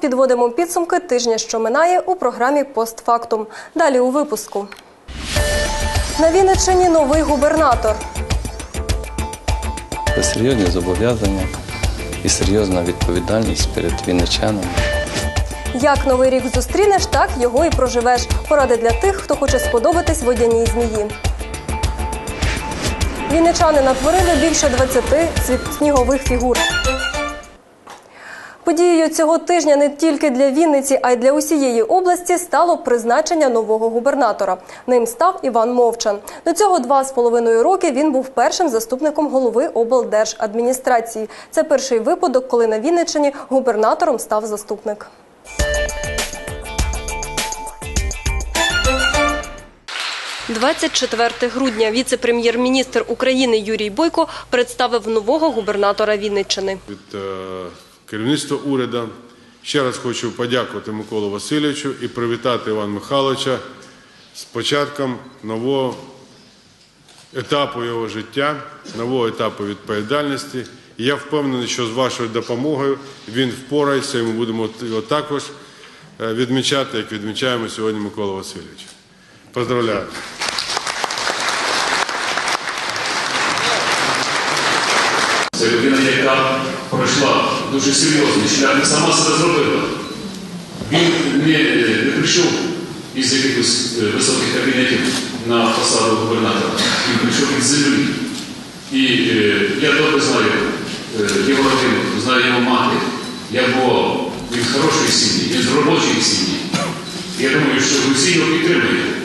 підводимо підсумки тижня, що минає у програмі Постфактум. Далі у випуску. На Вінниччині новий губернатор. Це серйозні зобов'язання і серйозна відповідальність перед вінничанами. Як новий рік зустрінеш, так його і проживеш. Поради для тих, хто хоче сподобатись водяній змії. Вінничани натворили більше 20 снігових фігур. Подією цього тижня не тільки для Вінниці, а й для усієї області стало призначення нового губернатора. Ним став Іван Мовчан. До цього два з половиною роки він був першим заступником голови облдержадміністрації. Це перший випадок, коли на Вінниччині губернатором став заступник. – 24 грудня віце-прем'єр-міністр України Юрій Бойко представив нового губернатора Вінниччини. від керівництва уряду. Ще раз хочу подякувати Миколу Васильовичу і привітати Івана Михайловича з початком нового етапу його життя, нового етапу відповідальності. І я впевнений, що з вашою допомогою він впорається, і ми будемо його також е, відмічати, як відмічаємо сьогодні Микола Васильовича. Поздравляю. Це людина, яка пройшла дуже серйозний шлях, не сама себе зробила. Він не, не прийшов із якихось е, високих кабінетів на посаду губернатора. Він прийшов із землі. І е, я добре знаю е, його родину, знаю його мати. Я він з хорошої сім'ї, він з робочої сім'ї. Я думаю, що ви всі його підтримуєте.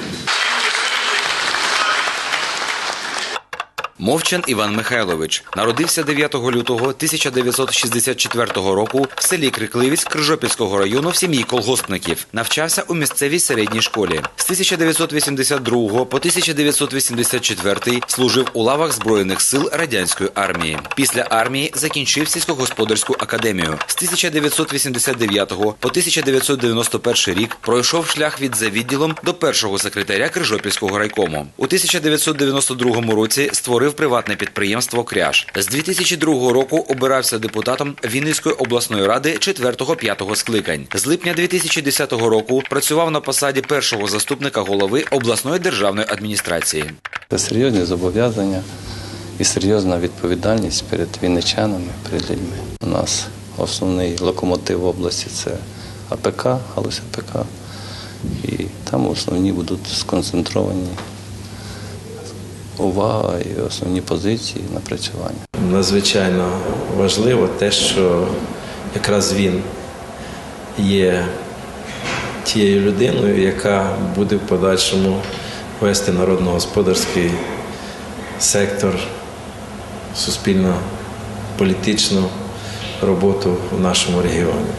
Мовчан Іван Михайлович народився 9 лютого 1964 року в селі Крикливіць Крижопільського району в сім'ї колгоспників. Навчався у місцевій середній школі. З 1982 по 1984 служив у лавах збройних сил радянської армії. Після армії закінчив сільськогосподарську академію. З 1989 по 1991 рік пройшов шлях від за відділом до першого секретаря Крижопільського райкому. У 1992 році створив приватне підприємство Кряж. З 2002 року обирався депутатом Вінницької обласної ради 4-5 скликань. З липня 2010 року працював на посаді першого заступника голови обласної державної адміністрації. Це серйозні зобов'язання і серйозна відповідальність перед вінничанами, перед людьми. У нас основний локомотив області це АПК, галузь АПК. І там основні будуть сконцентровані увага і основні позиції напрацювання. надзвичайно важливо те, що якраз він є тією людиною, яка буде в подальшому вести народно-господарський сектор, суспільно-політичну роботу в нашому регіоні.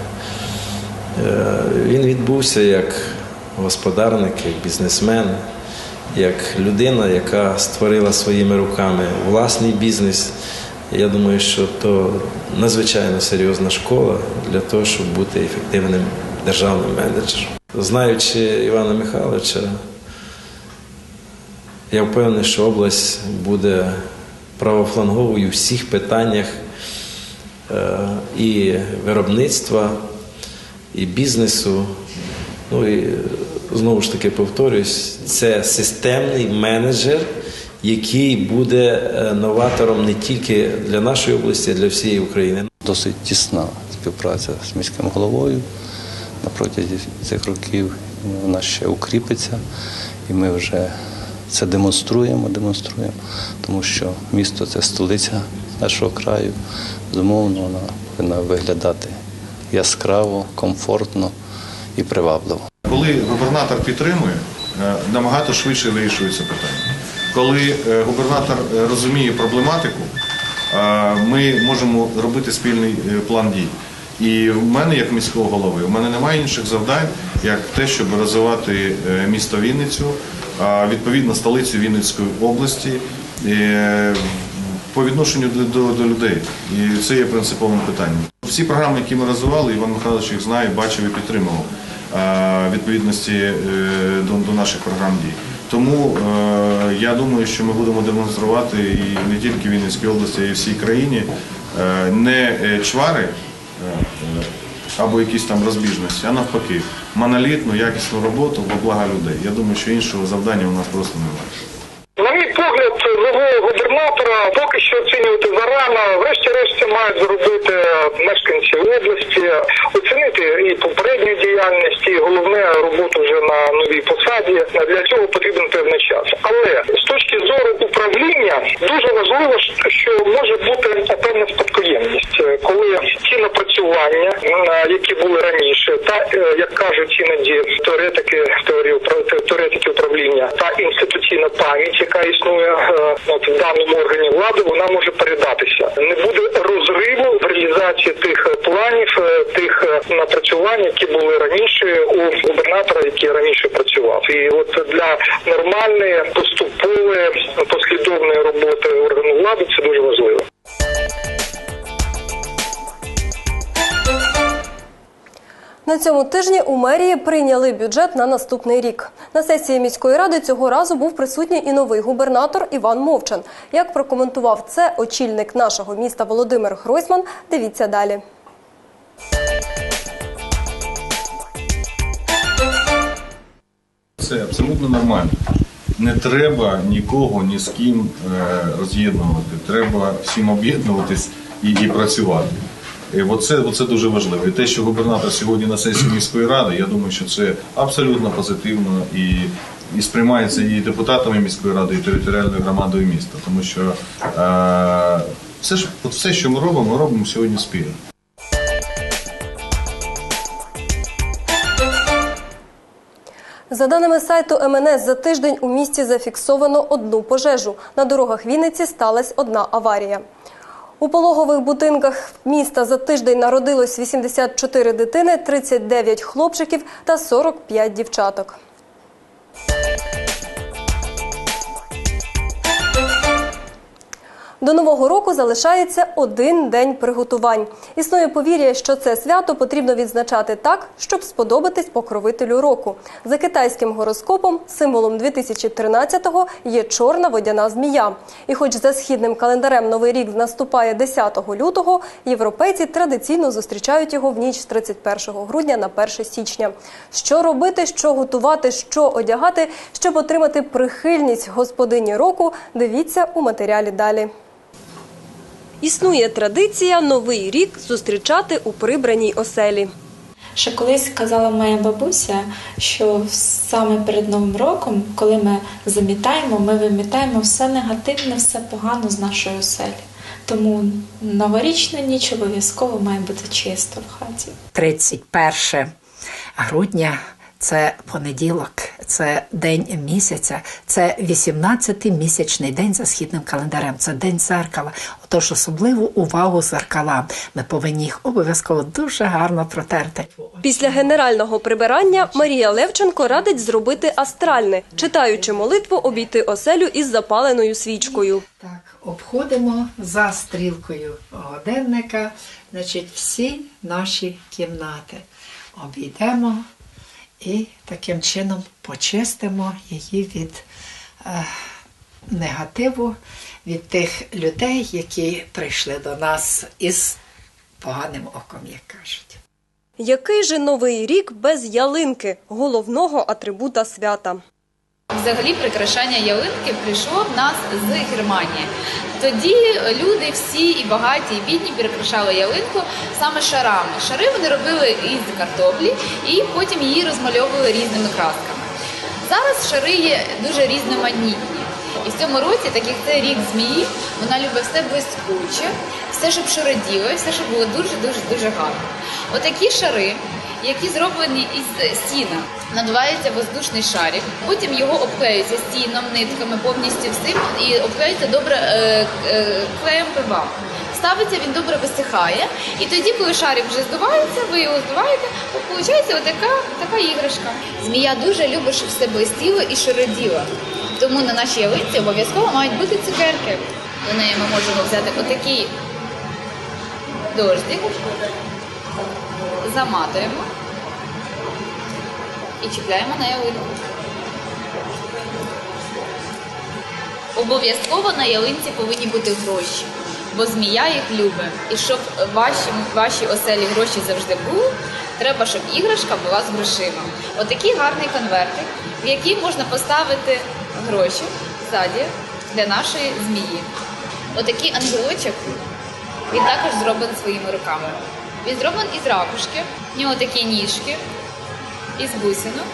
Е, Він відбувся як господарник, як бізнесмен, як людина, яка створила своїми руками власний бізнес. Я думаю, що то надзвичайно серйозна школа для того, щоб бути ефективним державним менеджером. Знаючи Івана Михайловича, я впевнений, що область буде правофланговою у всіх питаннях е, і виробництва, і бізнесу. Ну і знову ж таки повторюсь, це системний менеджер, який буде е, новатором не тільки для нашої області, а для всієї України. Досить тісна співпраця з міським головою протязі цих років. Вона ще укріпиться, і ми вже це демонструємо, демонструємо, тому що місто це столиця нашого краю. Безумовно, вона повинна виглядати яскраво, комфортно і привабливо. Коли губернатор підтримує, е, набагато швидше вирішується питання. Коли е, губернатор е, розуміє проблематику, ми можемо робити спільний план дій. І в мене, як міського голови, у мене немає інших завдань, як те, щоб розвивати місто Вінницю, відповідно столицю Вінницької області по відношенню до, до, людей. І це є принциповим питанням. Всі програми, які ми розвивали, Іван Михайлович їх знає, бачив і підтримував відповідності е, до, наших програм дій. Тому е, я думаю, що ми будемо демонструвати і не тільки в Вінницькій області, а й всій країні е, не е, чвари, е, е, або якісь там розбіжності, а навпаки, монолітну, якісну роботу во благо людей. Я думаю, що іншого завдання у нас просто немає. На мій погляд, нового губернатора поки що оцінювати зарано. Врешті-решт це мають зробити мешканці області, оцінити і попередню діяльність, і головне роботу вже на новій посаді. Для цього потрібен певний час. Але з точки зору управління дуже важливо, що може бути певна спадкоємність, коли ті напрацювання, е, які були раніше, та е, як кажуть іноді теоретики теорії теоретики управління та інституційна пам'ять, яка існує е, от, в даному органі влади, вона може передатися. Не буде розриву в реалізації тих е, планів, е, тих е, напрацювань, які були раніше у губернатора, який раніше працював. І от для нормальної поступової послідовної роботи органу влади це дуже важливо. На цьому тижні у мерії прийняли бюджет на наступний рік. На сесії міської ради цього разу був присутній і новий губернатор Іван Мовчан. Як прокоментував це очільник нашого міста Володимир Гройсман, дивіться далі. Це абсолютно нормально. Не треба нікого ні з ким е, роз'єднувати. Треба всім об'єднуватись і, і працювати. Оце, оце дуже важливо. І те, що губернатор сьогодні на сесії міської ради, я думаю, що це абсолютно позитивно і, і сприймається і депутатами міської ради, і територіальною громадою міста. Тому що е, все, ж, от все, що ми робимо, ми робимо сьогодні спільно. За даними сайту МНС, за тиждень у місті зафіксовано одну пожежу. На дорогах Вінниці сталася одна аварія. У пологових будинках міста за тиждень народилось 84 дитини, 39 хлопчиків та 45 дівчаток. До нового року залишається один день приготувань. Існує повір'я, що це свято потрібно відзначати так, щоб сподобатись покровителю року. За китайським гороскопом символом 2013-го є чорна водяна змія. І хоч за східним календарем новий рік наступає 10 лютого, європейці традиційно зустрічають його в ніч з 31 грудня на 1 січня. Що робити, що готувати, що одягати, щоб отримати прихильність господині року, дивіться у матеріалі далі. Існує традиція новий рік зустрічати у прибраній оселі. Ще колись казала моя бабуся, що саме перед Новим роком, коли ми замітаємо, ми вимітаємо все негативне, все погано з нашої оселі. Тому новорічна ніч обов'язково має бути чисто в хаті. 31 грудня це понеділок, це день місяця, це 18-й місячний день за східним календарем. Це день зеркала. Отож, особливу увагу зеркалам. Ми повинні їх обов'язково дуже гарно протерти. Після генерального прибирання Марія Левченко радить зробити астральне, читаючи молитву, обійти оселю із запаленою свічкою. Так, обходимо за стрілкою годинника, значить, всі наші кімнати. Обійдемо і таким чином почистимо її від е, негативу, від тих людей, які прийшли до нас із поганим оком, як кажуть. Який же новий рік без ялинки, головного атрибута свята? Взагалі прикрашання ялинки прийшло в нас з Германії. Тоді люди всі і багаті, і бідні прикрашали ялинку саме шарами. Шари вони робили із картоплі і потім її розмальовували різними красками. Зараз шари є дуже різноманітні. І в цьому році, так як це рік змії, вона любить все блискуче, все, щоб шароділо, все, щоб було дуже-дуже дуже гарно. Отакі шари, які зроблені із сіна, надувається воздушний шарик, потім його обклеюється стіном, нитками, повністю всім і обклеюється добре е, е, клеєм ПВА. Ставиться, він добре висихає, і тоді, коли шарик вже здувається, ви його здуваєте, виходить отака така іграшка. Змія дуже любить, щоб все блистіло і шароділо. Тому на нашій ялинці обов'язково мають бути цукерки. До неї ми можемо взяти отакий дождик, заматуємо і чіпляємо на ялинку. Обов'язково на ялинці повинні бути гроші. бо змія їх любить. І щоб ваші, ваші оселі гроші завжди були, треба, щоб іграшка була з грошима. Отакий гарний конвертик, в який можна поставити гроші ззаді для нашої змії. Отакий ангелочок, він також зроблений своїми руками. Він зроблений із ракушки, в нього такі ніжки, із бусинок,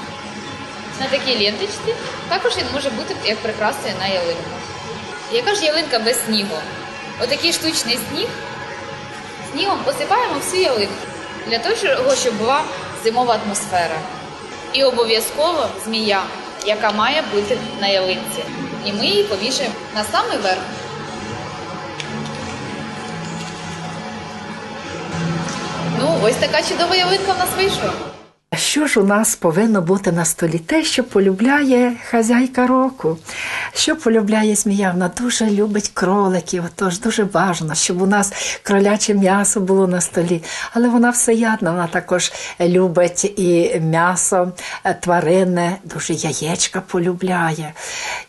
на такій ленточці. Також він може бути як прикрасою на ялинку. Яка ж ялинка без снігу? Отакий штучний сніг. Снігом посипаємо всю ялинку для того, щоб була зимова атмосфера. І обов'язково змія, яка має бути на ялинці. І ми її повішаємо на самий верх. Ну, ось така чудова ялинка в нас вийшла. Що ж у нас повинно бути на столі? Те, що полюбляє хазяйка року, що полюбляє змія, вона дуже любить кроликів, тож дуже бажано, щоб у нас кроляче м'ясо було на столі. Але вона всеядна, вона також любить і м'ясо тваринне, дуже яєчка полюбляє.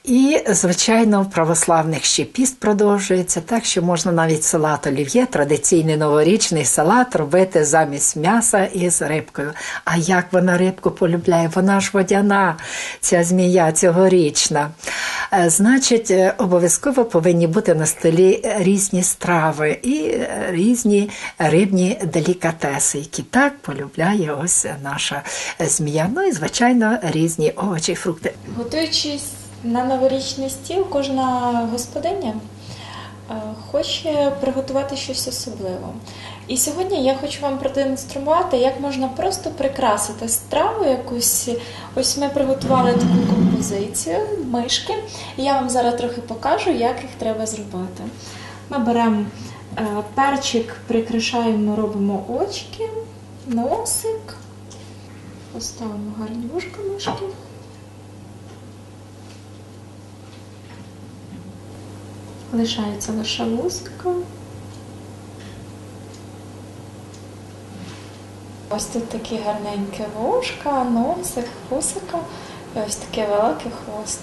І, звичайно, православних ще піст продовжується, так що можна навіть салат олів'є, традиційний новорічний салат робити замість м'яса із рибкою. А як вона рибку полюбляє? Вона ж водяна, ця змія цьогорічна. Е, Значить, е, обов'язково повинні бути на столі різні страви і е, різні рибні делікатеси, які так полюбляє ось наша змія. Ну і, звичайно, різні овочі і фрукти. Готуючись на новорічний стіл, кожна господиня хоче приготувати щось особливе. І сьогодні я хочу вам продемонструвати, як можна просто прикрасити страву якусь. Ось ми приготували таку композицію, мишки. Я вам зараз трохи покажу, як їх треба зробити. Ми беремо е, перчик, прикрашаємо, робимо очки, носик, поставимо гарні вушка мишки. Лишається лише вусика. Ось тут такі гарненькі вушка, носик, вусика і ось таке велике хвост.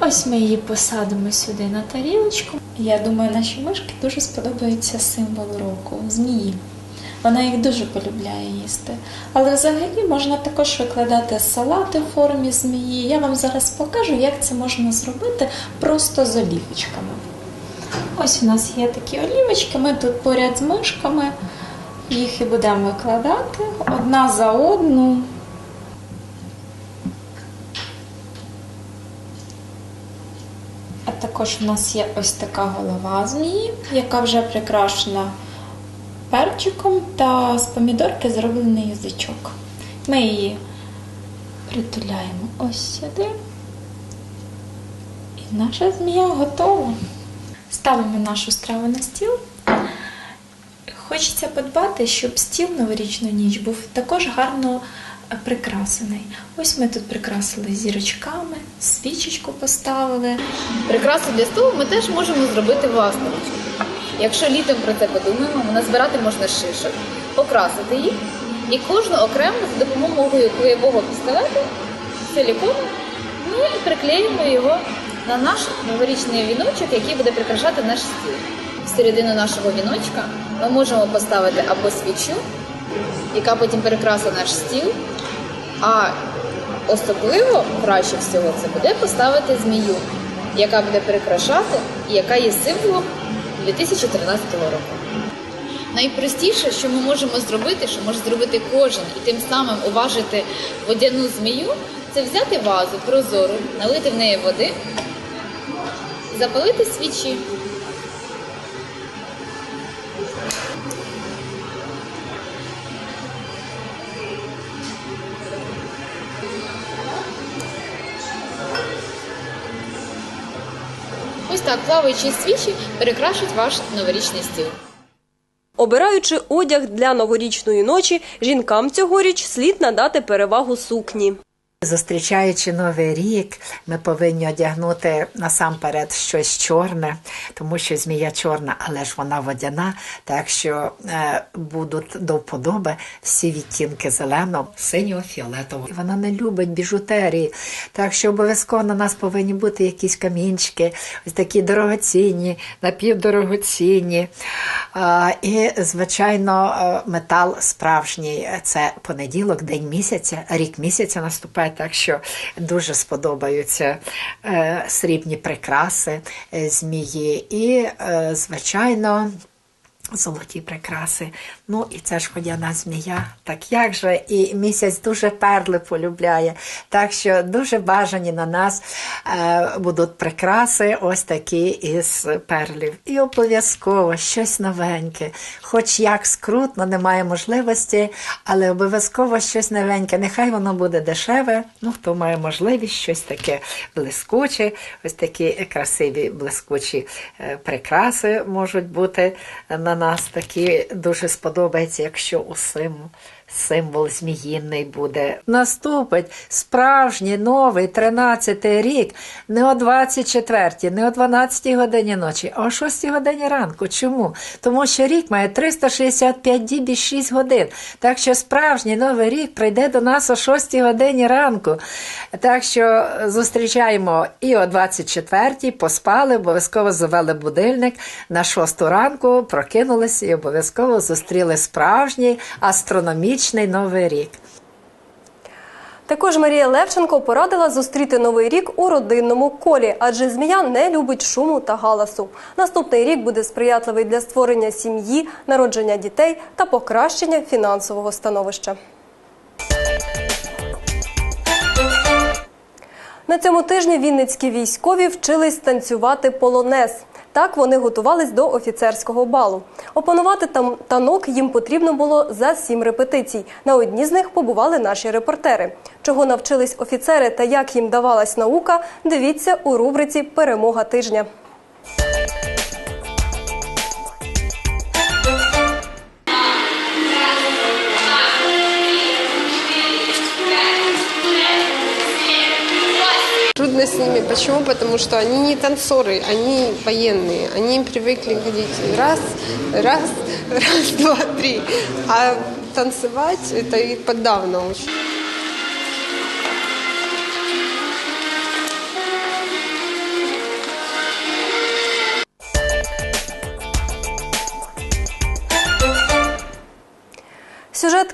Ось ми її посадимо сюди на тарілочку. Я думаю, нашій мишки дуже сподобається символ року змії. Вона їх дуже полюбляє їсти. Але взагалі можна також викладати салати в формі змії. Я вам зараз покажу, як це можна зробити просто з олівочками. Ось у нас є такі олівочки, ми тут поряд з мишками їх і будемо викладати одна за одну. А також у нас є ось така голова змії, яка вже прикрашена перчиком та з помідорки зроблений язичок. Ми її притуляємо ось сюди. І наша змія готова. Ставимо нашу страву на стіл. Хочеться подбати, щоб стіл новорічну ніч був також гарно е, прикрасений. Ось ми тут прикрасили зірочками, свічечку поставили. Прикрасу для столу ми теж можемо зробити власноруч. Якщо літом про це подумаємо, назбирати можна шишок, покрасити їх і кожну окремо за допомогою клеєвого пістолету, силікону, ну і приклеїмо його на наш новорічний віночок, який буде прикрашати наш стіл. Середину нашого віночка ми можемо поставити або свічу, яка потім перекрасить наш стіл, а особливо краще всього це буде поставити змію, яка буде прикрашати і яка є символом 2013 року. Найпростіше, що ми можемо зробити, що може зробити кожен, і тим самим уважити водяну змію, це взяти вазу прозору, налити в неї води, запалити свічі. Так плаваючі свічі перекрашать ваш новорічний стіл. Обираючи одяг для новорічної ночі, жінкам цьогоріч слід надати перевагу сукні. Зустрічаючи новий рік, ми повинні одягнути насамперед щось чорне, тому що змія чорна, але ж вона водяна, так що е, будуть до вподоби всі відтінки зеленого, синього, фіолетового. Вона не любить біжутерії, так що обов'язково на нас повинні бути якісь камінчики, ось такі дорогоцінні, напівдорогоцінні. А, і, звичайно, е, метал справжній. Це понеділок, день місяця, рік місяця наступає, так що дуже сподобаються е, срібні прикраси е, змії. І, е, звичайно, Золоті прикраси. Ну і це ж ходяна змія. Так як же і місяць дуже перли полюбляє. Так що дуже бажані на нас е, будуть прикраси, ось такі із перлів. І обов'язково щось новеньке. Хоч як скрутно, немає можливості, але обов'язково щось новеньке. Нехай воно буде дешеве. Ну, хто має можливість, щось таке блискуче, ось такі красиві блискучі е, прикраси можуть бути на нас такі дуже сподобається, якщо усім символ зміїний буде. Наступить справжній новий 13-й рік не о 24-й, не о 12-й годині ночі, а о 6 годині ранку. Чому? Тому що рік має 365 діб і 6 годин. Так що справжній новий рік прийде до нас о 6 годині ранку. Так що зустрічаємо і о 24-й, поспали, обов'язково завели будильник на 6 ранку, прокинулися і обов'язково зустріли справжній астрономічний новий рік. Також Марія Левченко порадила зустріти новий рік у родинному колі, адже змія не любить шуму та галасу. Наступний рік буде сприятливий для створення сім'ї, народження дітей та покращення фінансового становища. На цьому тижні вінницькі військові вчились танцювати полонез. Так вони готувались до офіцерського балу. Опанувати там танок їм потрібно було за сім репетицій. На одні з них побували наші репортери. Чого навчились офіцери та як їм давалась наука, дивіться у рубриці Перемога тижня. Трудно с ними. Почему? Потому что они не танцоры, они военные. Они привыкли ходить раз, раз, раз, два, три. А танцевать это их подавно очень.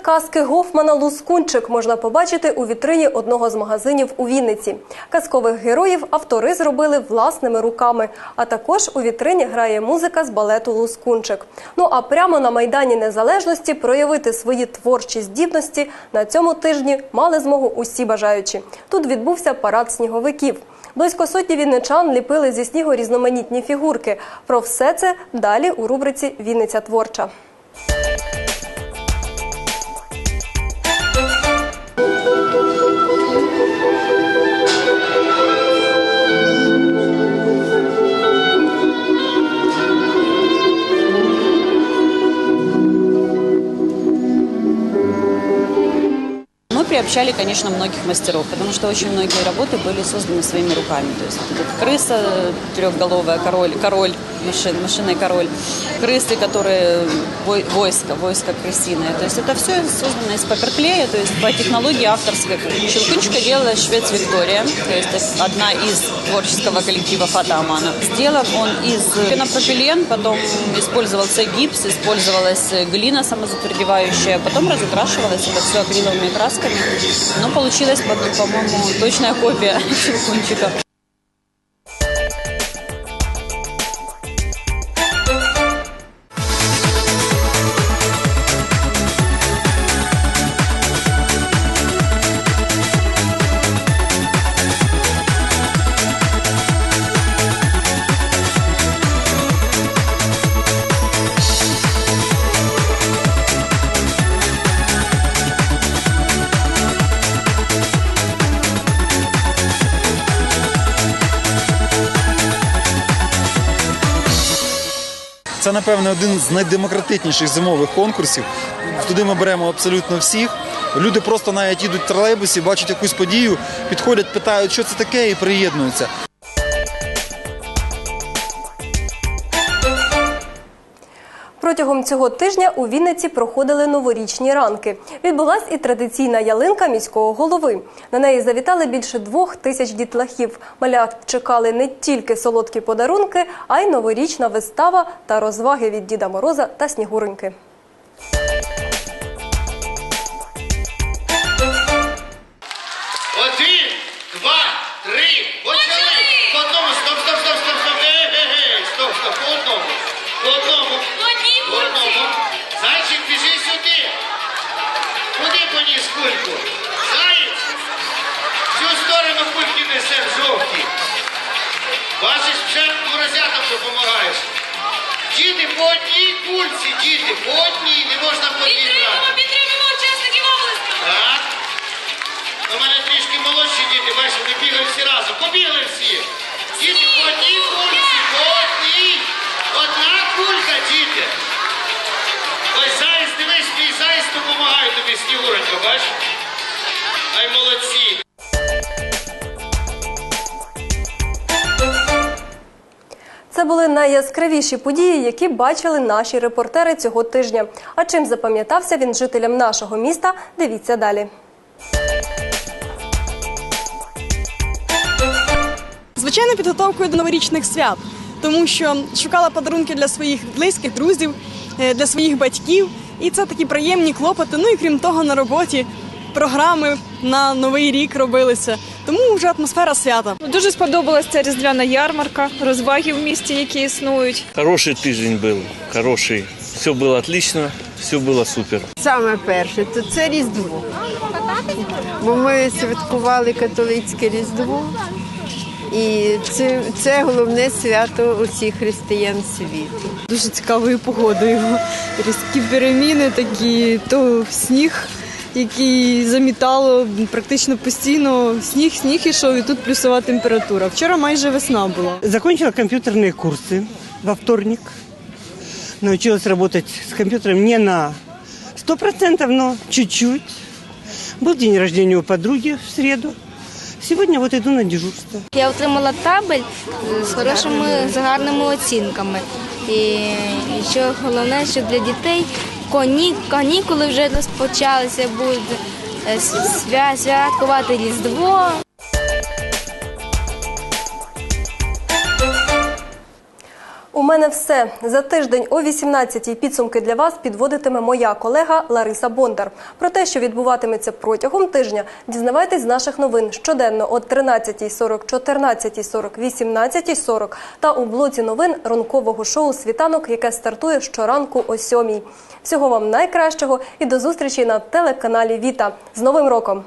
Казки Гофмана Лускунчик можна побачити у вітрині одного з магазинів у Вінниці. Казкових героїв автори зробили власними руками. А також у вітрині грає музика з балету Лускунчик. Ну а прямо на майдані Незалежності проявити свої творчі здібності на цьому тижні мали змогу усі бажаючі. Тут відбувся парад сніговиків. Близько сотні вінничан ліпили зі снігу різноманітні фігурки. Про все це далі у рубриці Вінниця творча. Мы приобщали, конечно, многих мастеров, потому что очень многие работы были созданы своими руками. То есть вот крыса трехголовая, король, король машин, машинный король, крысы, которые вой- войско, войско крысиное. То есть это все создано из паперклея, то есть по технологии авторской. Щелкунчика делала швец Виктория, то есть одна из творческого коллектива Фата Амана. Сделан он из пенопропилен, потом использовался гипс, использовалась глина самозатвердевающая, потом разукрашивалось это все акриловыми красками. Ну, получилась, по- по-моему, точная копия Щелкунчика. Напевне, один з найдемократичніших зимових конкурсів. Туди ми беремо абсолютно всіх. Люди просто навіть їдуть в тролейбусі, бачать якусь подію, підходять, питають, що це таке, і приєднуються. Протягом цього тижня у Вінниці проходили новорічні ранки. Відбулась і традиційна ялинка міського голови. На неї завітали більше двох тисяч дітлахів. Малят чекали не тільки солодкі подарунки, а й новорічна вистава та розваги від Діда Мороза та Снігуреньки. Несе в жовті. Бачиш, вже морозятам допомагаєш. Діти, по одній кульці, діти, по одній, не можна по дві брати. Підтримуємо учасників області! Так. У мене трішки молодші діти, бачиш, вони бігають всі разом. Побігли всі. Діти, по одній кульці, по одній. Одна кулька, діти. Ось заєць, дивись, мій заєць допомагає тобі, Снігуренька, бачиш? Ай, молодці. Це були найяскравіші події, які бачили наші репортери цього тижня. А чим запам'ятався він жителям нашого міста? Дивіться далі. Звичайно, підготовкою до новорічних свят, тому що шукала подарунки для своїх близьких, друзів, е, для своїх батьків. І це такі приємні клопоти. Ну і крім того, на роботі програми на новий рік робилися. Тому вже атмосфера свята. Дуже сподобалася ця різдвяна ярмарка, розваги в місті, які існують. Хороший тиждень був, хороший. Все було отлично, все було супер. Саме перше, то це Різдво. Бо ми святкували католицьке Різдво. І це, це головне свято усіх християн світу. Дуже цікавою погодою. Різкі переміни, такі то сніг, який замітало практично постійно. Сніг, сніг ішов, і тут плюсова температура. Вчора майже весна була. Закончила компьютерные курсы во вторник. Научилась работать с компьютером не на 100%, но чуть-чуть. Был день рождения у подруги в среду. Сегодня вот иду на дежурство. Я отримала табель з хорошими з гарними оцінками. І, і що головне, що для дітей коні, канікули вже розпочалися, будуть е, свя, святкувати Різдво. У мене все за тиждень о 18-й підсумки для вас підводитиме моя колега Лариса Бондар. Про те, що відбуватиметься протягом тижня, дізнавайтесь з наших новин щоденно о 13.40, 14.40, 18.40 та у блоці новин ранкового шоу Світанок, яке стартує щоранку о 7 Всього вам найкращого і до зустрічі на телеканалі Віта з Новим роком.